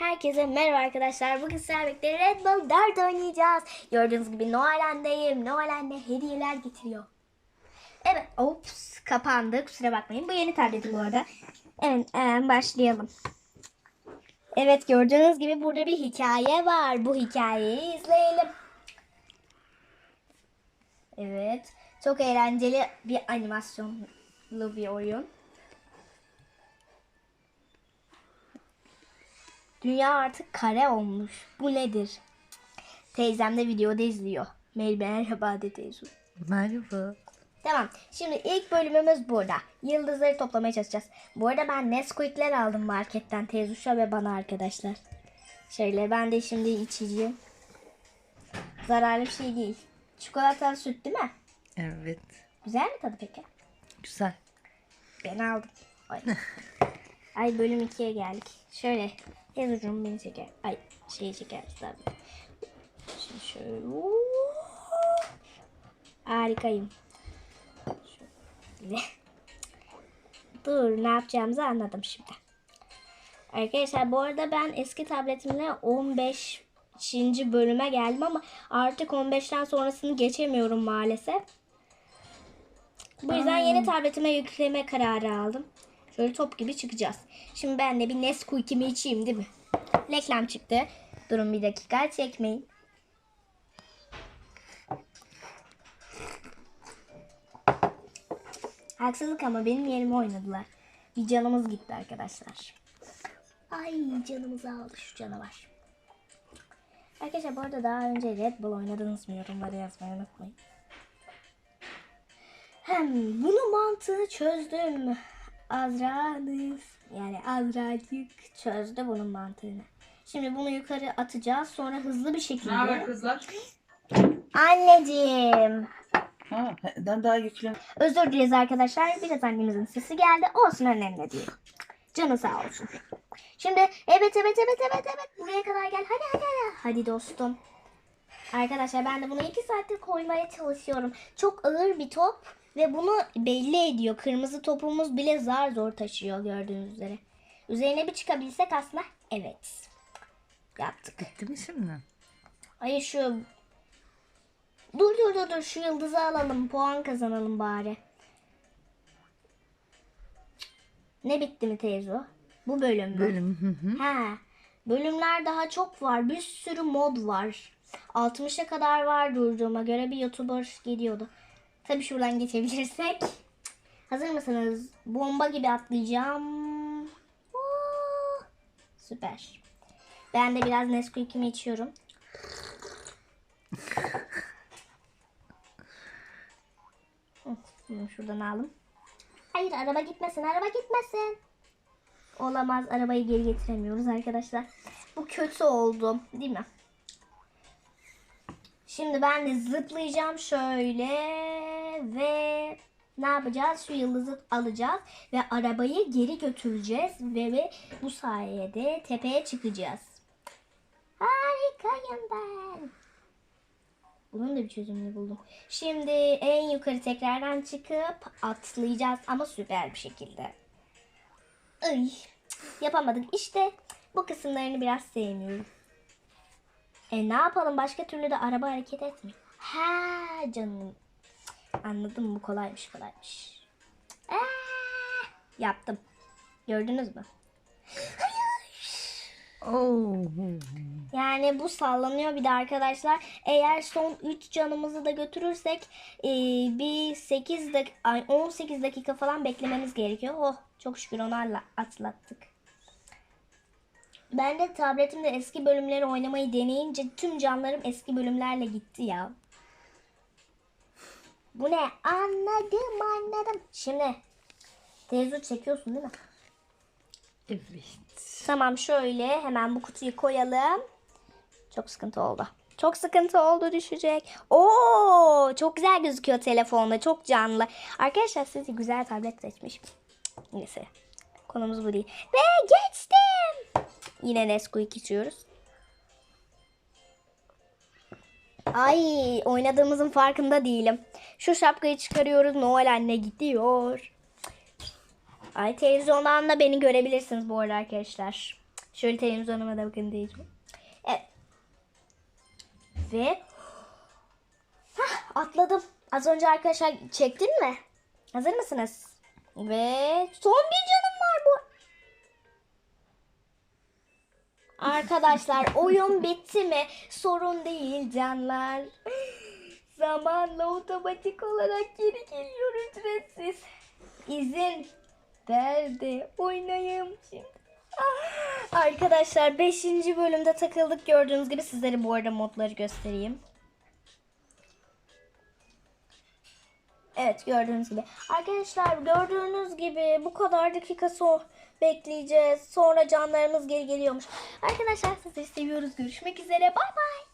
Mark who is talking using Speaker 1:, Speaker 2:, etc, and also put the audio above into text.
Speaker 1: Herkese merhaba arkadaşlar. Bugün sizlerle Red Bull 4 oynayacağız. Gördüğünüz gibi Noel Anne'yim. Noel Anne hediyeler getiriyor. Evet. Ops kapandı. Kusura bakmayın. Bu yeni tabletim bu arada. Evet e, başlayalım. Evet gördüğünüz gibi burada bir hikaye var. Bu hikayeyi izleyelim. Evet. Çok eğlenceli bir animasyonlu bir oyun. Dünya artık kare olmuş. Bu nedir? Teyzem de videoda izliyor. Merhaba de teyze.
Speaker 2: Merhaba.
Speaker 1: Tamam. Şimdi ilk bölümümüz burada. Yıldızları toplamaya çalışacağız. Bu arada ben Nesquik'ler aldım marketten. Teyzuşa ve bana arkadaşlar. Şöyle ben de şimdi içeceğim. Zararlı bir şey değil. Çikolatalı süt değil mi?
Speaker 2: Evet.
Speaker 1: Güzel mi tadı peki?
Speaker 2: Güzel.
Speaker 1: Ben aldım. Ay. Ay bölüm 2'ye geldik. Şöyle Teyzeciğim beni çeker. Ay şeyi çeker tabii. Şimdi şöyle. Harikayım. Şöyle. Dur ne yapacağımızı anladım şimdi. Arkadaşlar bu arada ben eski tabletimle 15 bölüme geldim ama artık 15'ten sonrasını geçemiyorum maalesef. Bu yüzden yeni tabletime yükleme kararı aldım. Şöyle top gibi çıkacağız. Şimdi ben de bir Nesquik'imi içeyim değil mi? Reklam çıktı. Durun bir dakika çekmeyin. Haksızlık ama benim yerime oynadılar. Bir canımız gitti arkadaşlar. Ay canımızı aldı şu canavar. Arkadaşlar bu arada daha önce Red Bull oynadınız mı yorumlara yazmayı unutmayın. Hem bunu mantığı çözdüm. Azra'nız yani Azracık çözdü bunun mantığını. Şimdi bunu yukarı atacağız. Sonra hızlı bir şekilde.
Speaker 2: Ne haber kızlar?
Speaker 1: Anneciğim.
Speaker 2: Ha, ben daha yüklem.
Speaker 1: Özür dileriz arkadaşlar. Biraz annemizin sesi geldi. Olsun önemli değil. Canı sağ olsun. Şimdi evet evet evet evet evet. Buraya kadar gel. Hadi hadi hadi. Hadi dostum. Arkadaşlar ben de bunu iki saattir koymaya çalışıyorum. Çok ağır bir top ve bunu belli ediyor. Kırmızı topumuz bile zar zor taşıyor gördüğünüz üzere. Üzerine bir çıkabilsek aslında evet. Yaptık.
Speaker 2: Bitti mi şimdi?
Speaker 1: Hayır şu... Dur dur dur dur şu yıldızı alalım. Puan kazanalım bari. Ne bitti mi teyze? Bu bölüm mü?
Speaker 2: Bölüm.
Speaker 1: He. Bölümler daha çok var. Bir sürü mod var. 60'a kadar var durduğuma göre bir YouTuber geliyordu. Tabii şuradan geçebilirsek. Hazır mısınız? Bomba gibi atlayacağım. Oo, süper. Ben de biraz Nesquik'imi içiyorum. Şuradan aldım. Hayır araba gitmesin, araba gitmesin. Olamaz, arabayı geri getiremiyoruz arkadaşlar. Bu kötü oldu, değil mi? Şimdi ben de zıplayacağım şöyle ve ne yapacağız? Şu yıldızı alacağız ve arabayı geri götüreceğiz ve, ve bu sayede tepeye çıkacağız. Harikayım ben. Bunun da bir çözümünü buldum. Şimdi en yukarı tekrardan çıkıp atlayacağız ama süper bir şekilde. Ay, yapamadık. İşte bu kısımlarını biraz sevmiyorum. E ne yapalım başka türlü de araba hareket etmiyor. Ha canım. Anladım bu kolaymış kolaymış. Aa, yaptım. Gördünüz mü? Yani bu sallanıyor bir de arkadaşlar. Eğer son 3 canımızı da götürürsek e, bir 8 dak ay 18 dakika falan beklememiz gerekiyor. Oh çok şükür onlarla atlattık. Ben de tabletimde eski bölümleri oynamayı deneyince tüm canlarım eski bölümlerle gitti ya. Bu ne? Anladım anladım. Şimdi teyze çekiyorsun değil mi?
Speaker 2: Evet.
Speaker 1: Tamam şöyle hemen bu kutuyu koyalım. Çok sıkıntı oldu. Çok sıkıntı oldu düşecek. Oo, çok güzel gözüküyor telefonda. Çok canlı. Arkadaşlar size güzel tablet seçmiş. Neyse. Konumuz bu değil. Ve geçtim. Yine Nesquik içiyoruz. Ay oynadığımızın farkında değilim. Şu şapkayı çıkarıyoruz. Noel anne gidiyor. Ay televizyondan da beni görebilirsiniz bu arada arkadaşlar. Şöyle televizyonuma da bakın diyeceğim. Evet. Ve Hah, atladım. Az önce arkadaşlar çektin mi? Hazır mısınız? Ve son bir canım var bu. Arkadaşlar oyun bitti mi? Sorun değil canlar. Zamanla otomatik olarak geri geliyor ücretsiz. İzin ver de oynayayım şimdi. Ah, Arkadaşlar 5. bölümde takıldık gördüğünüz gibi sizlere bu arada modları göstereyim. Evet gördüğünüz gibi. Arkadaşlar gördüğünüz gibi bu kadar dakika son bekleyeceğiz. Sonra canlarımız geri geliyormuş. Arkadaşlar sizleri seviyoruz. Görüşmek üzere. Bay bay.